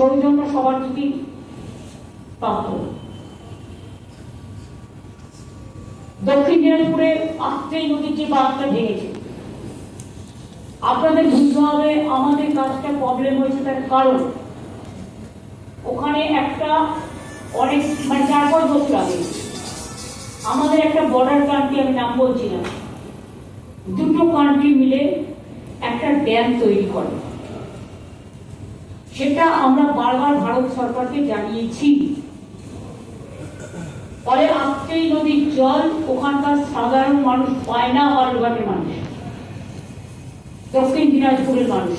ঘর থেকে প্রাপ্ত দক্ষিণ দিনাজপুরে আত্রেই নদীর যে বাঁধটা ভেঙেছে। আপনাদের বুঝতে হবে, আমাদের কাজটা প্রবলেম হয়েছে তার কারণ। ওখানে একটা অনেক মানে চার পাঁচ বছর আগে আমাদের একটা বর্ডার কান্ট্রি আমি নাম বলছি না। দুটো কান্ট্রি মিলে একটা ড্যাম তৈরি করে। সেটা আমরা বারবার ভারত সরকারকে জানিয়েছি। ফলে আত্রেই নদীর জল ওখানকার সাধারণ মানুষ পায় না বালুঘাটের মানুষ। দক্ষিণ দিনাজপুরের মানুষ।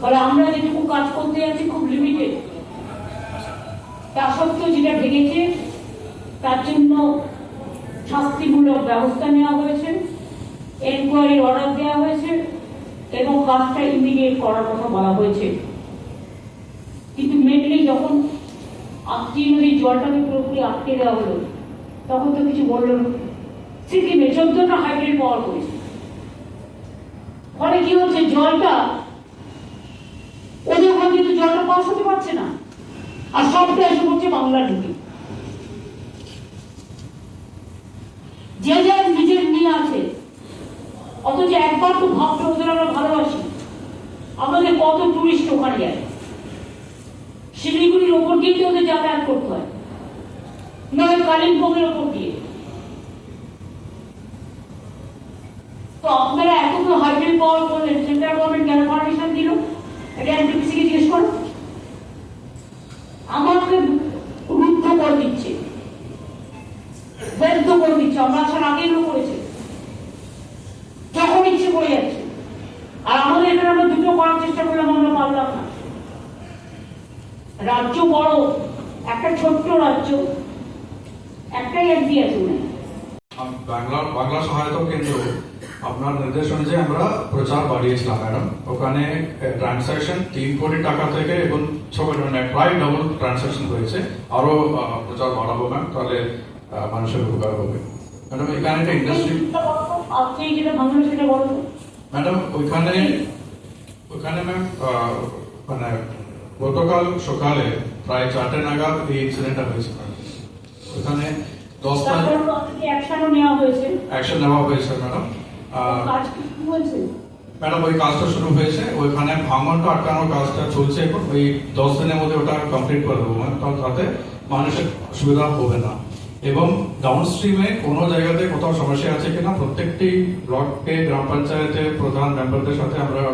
ফলে আমরা যেটুকু কাজ করতে যাচ্ছি খুব লিমিটেড তা সত্ত্বেও যেটা ভেঙেছে, তার জন্য শাস্তিমূলক ব্যবস্থা নেওয়া হয়েছে। এনকোয়ারির অর্ডার দেওয়া হয়েছে। এবং কাজটা ইমিডিয়েট করার কথা বলা হয়েছে। কিন্তু মেনলি যখন আত্মী নদীর জলটাকে পুরোপুরি আটকে দেওয়া হলো, তখন তো কিছু বলল না। সিকিমে চোদ্দটা হাইড্রেট পাওয়ার করেছে? ফলে কি হচ্ছে? জলটা ওদের ওখান কিন্তু জলটা পাস হতে পারছে না। আর সবটা এসে পড়ছে বাংলা ঢুকে যে যার নিজের নিয়ে আছে অথচ একবার তো ভাবতে ওদের আমরা ভালোবাসি। আমাদের কত টুরিস্ট ওখানে যায়। শিলিগুড়ির ওপর দিয়ে ওদের যাতায়াত করতে হয়। নয় কালিম্পংয়ের ওপর দিয়ে। তো আপনারা এত তো হাইড্রেল পাওয়ার করলেন, সেন্ট্রাল গভর্নমেন্ট কেন পারমিশন দিল? এটা এনটিপিসি কে জিজ্ঞেস করো আমাকে রুদ্ধ করে দিচ্ছে। ব্যর্থ করে দিচ্ছে। আমরা আসার আগে এগুলো করেছে যখন ইচ্ছে করে যাচ্ছে আর আমাদের এখানে আমরা দুটো করার চেষ্টা করলাম আমরা পারলাম না। রাজ্য বড় একটা ছোট্ট রাজ্য একটাই এমপি আছে বাংলা বাংলা সহায়তা কেন্দ্র আপনার নির্দেশ অনুযায়ী আমরা প্রচার বাড়িয়েছিলাম ম্যাডাম। ওখানে ট্রানসাকশন তিন কোটি টাকা থেকে এখন ছ কোটি মানে প্রায় ডবল ট্রানসাকশন হয়েছে। আরও প্রচার বাড়াবো ম্যাম তাহলে মানুষের উপকার হবে। ম্যাডাম এখানে একটা ইন্ডাস্ট্রি আপনি যেটা ভাঙলো সেটা বলো ম্যাডাম ওইখানে ওখানে ম্যাম মানে গতকাল সকালে প্রায় চারটে নাগাদ এই ইনসিডেন্টটা হয়েছে। ওখানে দশটা তারপর তো আপনাকে অ্যাকশনও নেওয়া হয়েছে। অ্যাকশন নেওয়া হয়েছে ম্যাডাম ওই কাজটা শুরু হয়েছে। ওইখানে ভাঙনটা আটকানোর কাজটা চলছে এখন। ওই দশ দিনের মধ্যে ওটা কমপ্লিট করে দেবো তাতে মানুষের সুবিধা হবে না। এবং ডাউন স্ট্রিমে কোনো জায়গাতে কোথাও সমস্যা আছে কিনা প্রত্যেকটি ব্লককে গ্রাম পঞ্চায়েতের প্রধান মেম্বারদের সাথে আমরা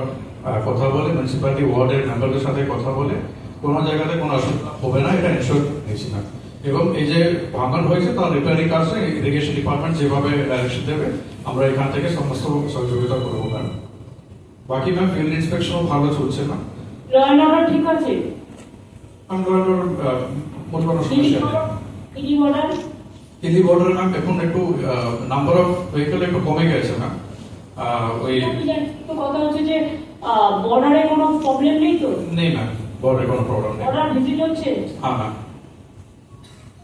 কথা বলে মিউনিসিপালিটি ওয়ার্ডের মেম্বারদের সাথে কথা বলে কোনো জায়গাতে কোনো অসুবিধা হবে না এটা নিশ্চয় নিয়েছি না। এবং এই যে ভাঙন হয়েছে তার রিপেয়ারিং কাজটা ইরিগেশন ডিপার্টমেন্ট যেভাবে ডাইরেকশন দেবে আমরা এখান থেকে সমস্ত সহযোগিতা করব ম্যাম। বাকি ম্যাম ফিল্ড ইন্সপেকশনও ভালো চলছে না ঠিক আছে? বর্ডার ম্যাম এখন একটু নাম্বার অফ ভেহিকল একটু কমে গেছে ম্যাম। ওই তো কথা হচ্ছে যে বর্ডারে কোনো প্রবলেম নেই তো? নেই ম্যাম বর্ডারে কোনো প্রবলেম নেই। বর্ডার ভিজিট হচ্ছে? হ্যাঁ ম্যাম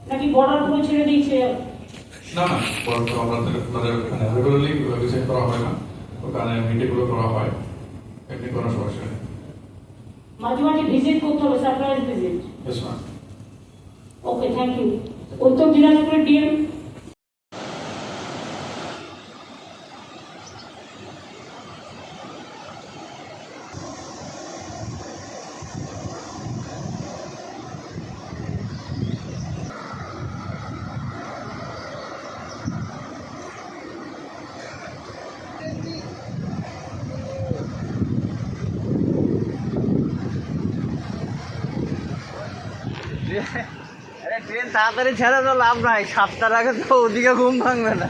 নাকি বর্ডার পুরো ছেড়ে দিয়েছে? না না বর্ডার আমাদের আমাদের এখানে রেগুলারলি ভিজিট করা হয় না ওখানে মিটিংগুলো করা হয়। এমনি কোনো সমস্যা নেই। মাঝে মাঝে ভিজিট করতে হবে surprise visit okay thank you উত্তর দিনাজপুরের ডিএম ট্রেন তাড়াতাড়ি ছাড়া তো লাভ নাই। সাতটার আগে তো ওদিকে ঘুম ভাঙবে না।